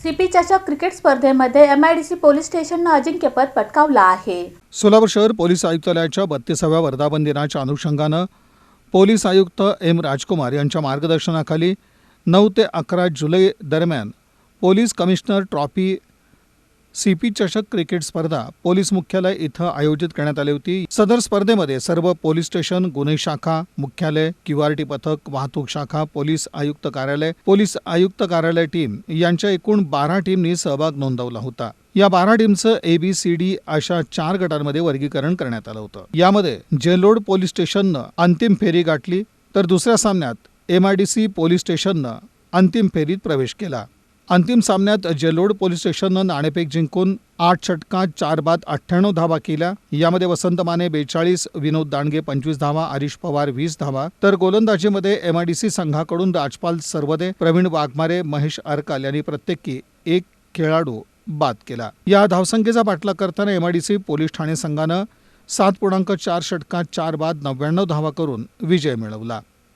CP चषक cricket स्पर्धेमध्ये MIDC police स्टेशननं अजिंक्यपद पटकावलं आहे. सोलापूर शहर पोलीस आयुक्तालयाच्या बत्तीसाव्या वर्धापन दिनाच्या अनुषंगानं पोलीस आयुक्त एम राजकुमार यांच्या मार्गदर्शनाखाली नऊ ते अकरा जुलै दरम्यान police commissioner trophy C P चषक क्रिकेट स्पर्धा पोलीस मुख्यालय इथं आयोजित करण्यात आली होती. सदर स्पर्धेमध्ये सर्व पोलीस स्टेशन गुन्हे शाखा मुख्यालय क्यूआरटी पथक वाहतूक शाखा पोलीस आयुक्त कार्यालय पोलीस आयुक्त कार्यालय टीम यांच्या एकूण बारा टीमनी सहभाग नोंदवला होता. या बारा टीमचं ए बी सी डी अशा चार गटांमध्ये वर्गीकरण करण्यात आलं होतं. यामध्ये जेलोड पोलीस स्टेशननं अंतिम फेरी गाठली तर दुसऱ्या सामन्यात M I D C police स्टेशननं अंतिम फेरीत प्रवेश केला. अंतिम सामन्यात जेलोड पोलीस स्टेशननं नाणेफेक जिंकून आठ षटकात चार बाद अठ्ठ्याण्णव धावा केल्या. यामध्ये वसंत माने बेचाळीस विनोद दांडगे पंचवीस धावा आरिश पवार वीस धावा. तर गोलंदाजीमध्ये एमआयडीसी संघाकडून राजपाल सरवदे प्रवीण वाघमारे महेश अरकाल यांनी प्रत्येकी एक खेळाडू बाद केला. या धावसंख्येचा पाठलाग करताना एमआयडीसी पोलीस ठाणे संघानं सात पूर्णांक चार षटकात चार बाद नव्याण्णव धावा करून विजय मिळवला.